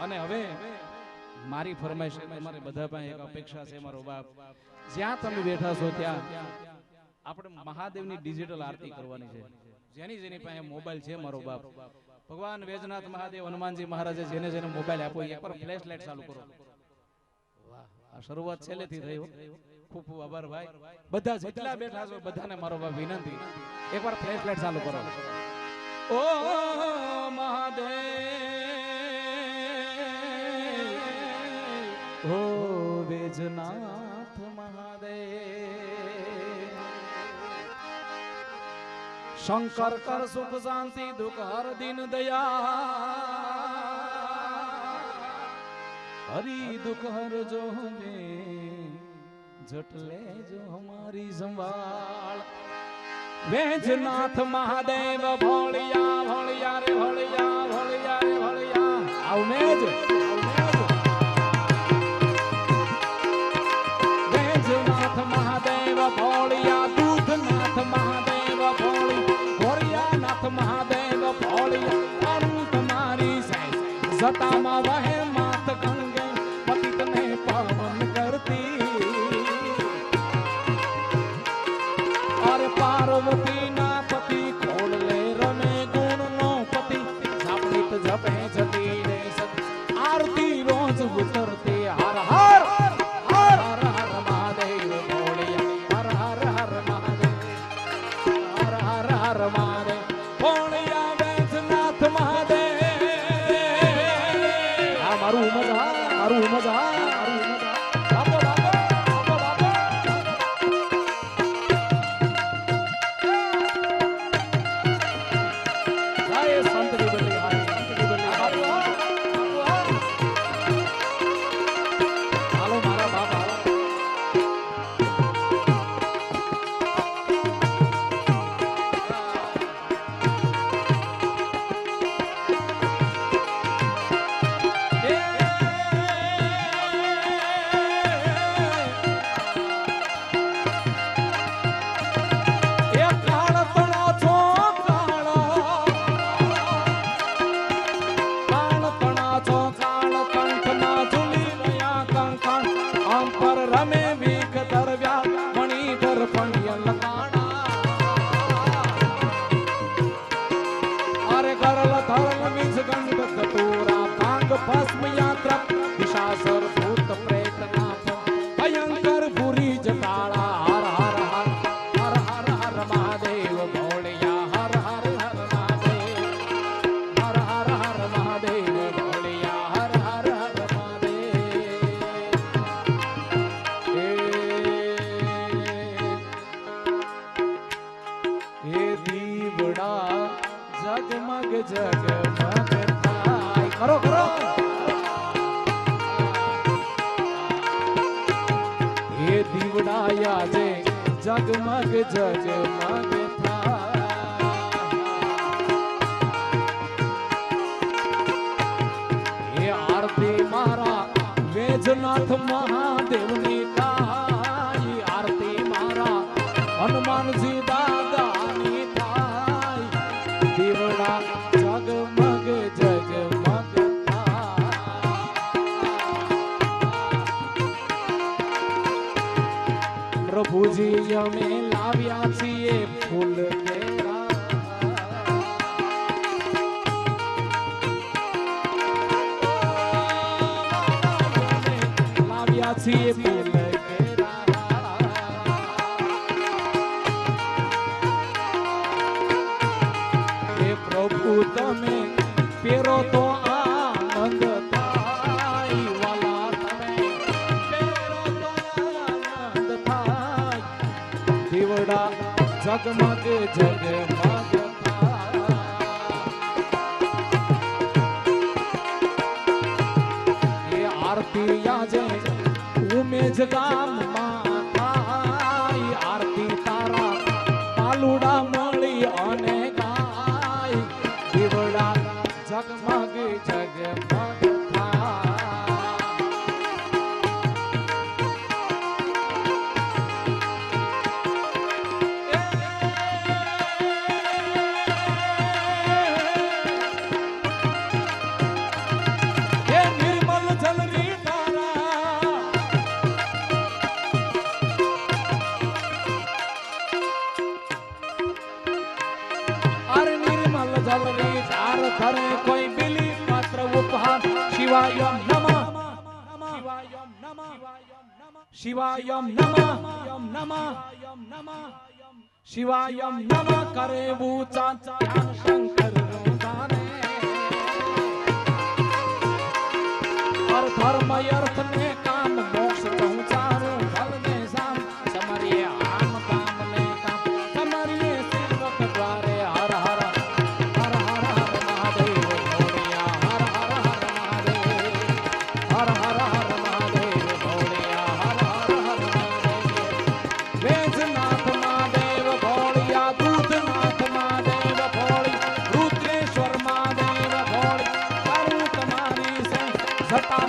અને હવે મારી ફરમાઈશ તમારે બધા પાસે એક અપેક્ષા છે, મારો બાપ. જ્યાં તમે બેઠા છો, ત્યાં આપણે મહાદેવની ડિજિટલ આરતી કરવાની છે. જેની જેની પાસે મોબાઈલ છે, મારો બાપ. ભગવાન વેજનાથ મહાદેવ હનુમાનજી મહારાજે જેને જેને મોબાઈલ આપ્યો એ પર ફ્લેશ લાઇટ ચાલુ કરો. આ શરૂઆત છેલ્લેથી થઈ. ખૂબ ખૂબ આભાર ભાઈ. બધા જેટલા બેઠા છો, બધાને મારો બાપ વિનંતી. એકવાર ફ્લેશ લાઇટ ચાલુ કરો. ઓ મહાદેવ! વેજનાથ મહાદેવ શંકર કર સુખ શાંતિ દુઃખ હર દિન દયા હરી દુઃખ હર જો હમે જટલે જો હમારી સંભાળ વેજનાથ મહાદેવ ભોળિયા ભોળિયા રે ભોળિયા ભોળિયા રે ભોળિયા આવ મેજ જટામાં વહે માત ગંગે, પતિતને પાવન કરતી. અરે પાર્વતી ના પતિ ખોડલે રમે ગુણ નો પતિ જાપણીત જપે જતી રે આરતી રોજ ઉતરતી, હર હર હર હર હર મહાદેવ ભોળિયા હર હર હર મહાદેવ, હર હર હર મહાદેવ અરે કરલ જગમગ થાય કરો કરો હે દીવડાયા જે જગમગ જગમગ થાય હે આરતી મારા, વેજનાથ મહાદેવની પ્રભુજી અમે લાવ્યા છીએ ફૂલ. જગમગ જગમગ એ આરતી આજે ઉમેજ ગામમાં कलरी शिवाय नम। शिवाय नमः। शिवाय करे शंकर रोजाने। धर्म यर्थ में का छटा